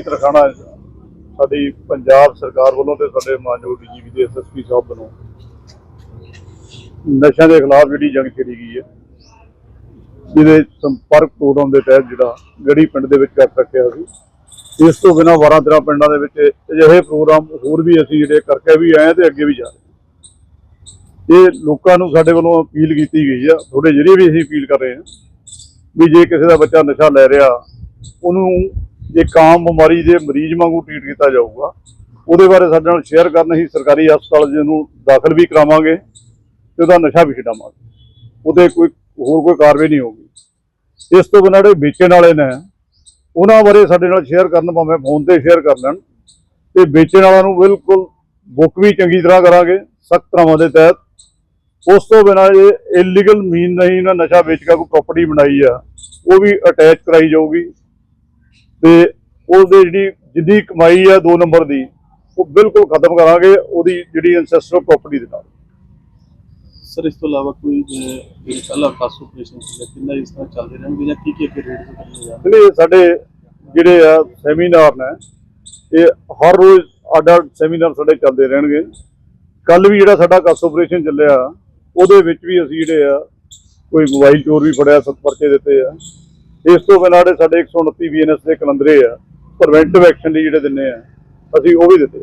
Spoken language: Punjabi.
ਤਰਖਾਣਾ ਸਾਡੀ ਪੰਜਾਬ ਸਰਕਾਰ ਵੱਲੋਂ ਤੇ ਸਾਡੇ ਮਾਨਯੋਗ ਡੀਜੀਪੀ ਦੇ ਐਸਐਸਪੀ ਸਾਹਿਬ ਵੱਲੋਂ ਨਸ਼ਿਆਂ ਦੇ ਖਿਲਾਫ ਜਿਹੜੀ ਜੰਗ ਛੇੜੀ ਗਈ ਹੈ, ਜਿਹਦੇ ਸੰਪਰਕ ਪ੍ਰੋਗਰਾਮ ਦੇ ਤਹਿਤ ਜਿਹੜਾ ਗੜੀ ਪਿੰਡ ਦੇ ਵਿੱਚ ਕਰ ਰੱਖਿਆ ਸੀ, ਇਸ ਤੋਂ ਬਿਨਾਂ 12 13 ਪਿੰਡਾਂ ਦੇ ਵਿੱਚ ਅਜਿਹੇ ਪ੍ਰੋਗਰਾਮ ਹੋਰ ਵੀ ਅਸੀਂ ਜਿਹੜੇ ਕਰਕੇ ਵੀ ਆਏ ਤੇ ਅੱਗੇ ਵੀ ਜਾ ਰਹੇ ਇਹ ਲੋਕਾਂ ਨੂੰ ਸਾਡੇ ਵੱਲੋਂ ਅਪੀਲ ਕੀਤੀ ਗਈ ਆ ਥੋੜੇ ਜਿਹੜੇ ਵੀ ਅਸੀਂ ਅਪੀਲ ਕਰ ਰਹੇ ਹਾਂ ਵੀ ਜੇ ਕਿਸੇ ਦਾ ਬੱਚਾ ਨਸ਼ਾ ਲੈ ਰਿਹਾ, ਉਹਨੂੰ ਇੱਕ ਆਮ ਬਿਮਾਰੀ ਦੇ ਮਰੀਜ਼ ਵਾਂਗੂ ਟ੍ਰੀਟ ਕੀਤਾ ਜਾਊਗਾ, ਉਹਦੇ ਬਾਰੇ ਸਾਡੇ ਨਾਲ ਸ਼ੇਅਰ ਕਰਨ ਅਸੀਂ ਸਰਕਾਰੀ ਹਸਪਤਾਲ ਜਿਹਨੂੰ ਦਾਖਲ ਵੀ ਕਰਾਵਾਂਗੇ ਤੇ ਉਹਦਾ ਨਸ਼ਾ ਵੀ ਛਡਾਵਾਂਗੇ। ਉਹਦੇ ਕੋਈ ਹੋਰ ਕੋਈ ਕਾਰਵਾਈ ਨਹੀਂ ਹੋਊਗੀ। ਇਸ ਤੋਂ ਬਿਨਾਂ ਜਿਹੜੇ ਵੇਚਣ ਵਾਲੇ ਨੇ, ਉਹਨਾਂ ਬਾਰੇ ਸਾਡੇ ਨਾਲ ਸ਼ੇਅਰ ਕਰਨ ਭਾਵੇਂ ਫੋਨ ਤੇ ਸ਼ੇਅਰ ਕਰ ਲੈਣ ਤੇ ਵੇਚਣ ਵਾਲਿਆਂ ਨੂੰ ਬਿਲਕੁਲ ਬੁੱਕ ਵੀ ਚੰਗੀ ਤਰ੍ਹਾਂ ਕਰਾਂਗੇ, ਸਖਤ ਤਰ੍ਹਾਂ ਦੇ ਤਹਿਤ। ਉਸ ਤੋਂ ਬਿਨਾਂ ਇਹ ਇਲੀਗਲ ਮੀਨ ਨਹੀਂ ਇਹਨਾਂ ਨਸ਼ਾ ਵੇਚ ਕੇ ਕੋਈ ਪ੍ਰਾਪਰਟੀ ਬਣਾਈ ਆ, ਉਹ ਵੀ ਅਟੈਚ ਕਰਾਈ ਜਾਊਗੀ। ਤੇ ਉਹਦੇ ਜਿਹੜੀ ਜਿੰਨੀ ਕਮਾਈ ਆ 2 ਨੰਬਰ ਦੀ ਉਹ ਬਿਲਕੁਲ ਖਤਮ ਕਰਾਂਗੇ ਉਹਦੀ ਜਿਹੜੀ ਐਂਸੈਸਟਰ ਪ੍ਰਾਪਰਟੀ ਦੇ ਨਾਲ। ਸਰ ਇਸ ਤੋਂ ਇਲਾਵਾ ਕੋਈ ਜਿਹੜੇ ਪਹਿਲਾ ਖਾਸ ਆਪਰੇਸ਼ਨ ਸੀ ਕਿੰਨਾ ਇਸ ਤਰ੍ਹਾਂ ਚੱਲਦੇ ਰਹਿਣਗੇ ਜਾਂ ਕੀ ਕੀ ਅੱਗੇ ਰੇਟ ਤੇ ਕਰੀਏ ਜਾਣਗੇ ਜਿਹੜੇ ਸਾਡੇ ਜਿਹੜੇ ਆ ਸੈਮੀਨਾਰ ਨੇ ਇਹ ਹਰ ਰੋਜ਼ ਅੱਡ ਸੈਮੀਨਾਰ ਸਾਡੇ ਚੱਲਦੇ ਰਹਿਣਗੇ। ਕੱਲ ਵੀ ਜਿਹੜਾ ਸਾਡਾ ਕਸ ਆਪਰੇਸ਼ਨ ਚੱਲਿਆ ਉਹਦੇ ਵਿੱਚ ਵੀ ਅਸੀਂ ਜਿਹੜੇ ਆ ਕੋਈ ਮੋਬਾਈਲ ਚੋਰ ਵੀ ਫੜਿਆ ਸੱਤ ਪਰਚੇ ਦਿੱਤੇ ਆ। ਇਸ ਤੋਂ ਬਿਨਾਂ ਜਿਹੜੇ ਸਾਡੇ 129 ਬੀਐਨਐਸ ਦੇ ਕਲੰਦਰੇ ਆ ਪ੍ਰੀਵੈਂਟਿਵ ਐਕਸ਼ਨ ਲਈ ਜਿਹੜੇ ਦਿੰਨੇ ਆ, ਅਸੀਂ ਉਹ ਵੀ ਦਿੱਤੇ।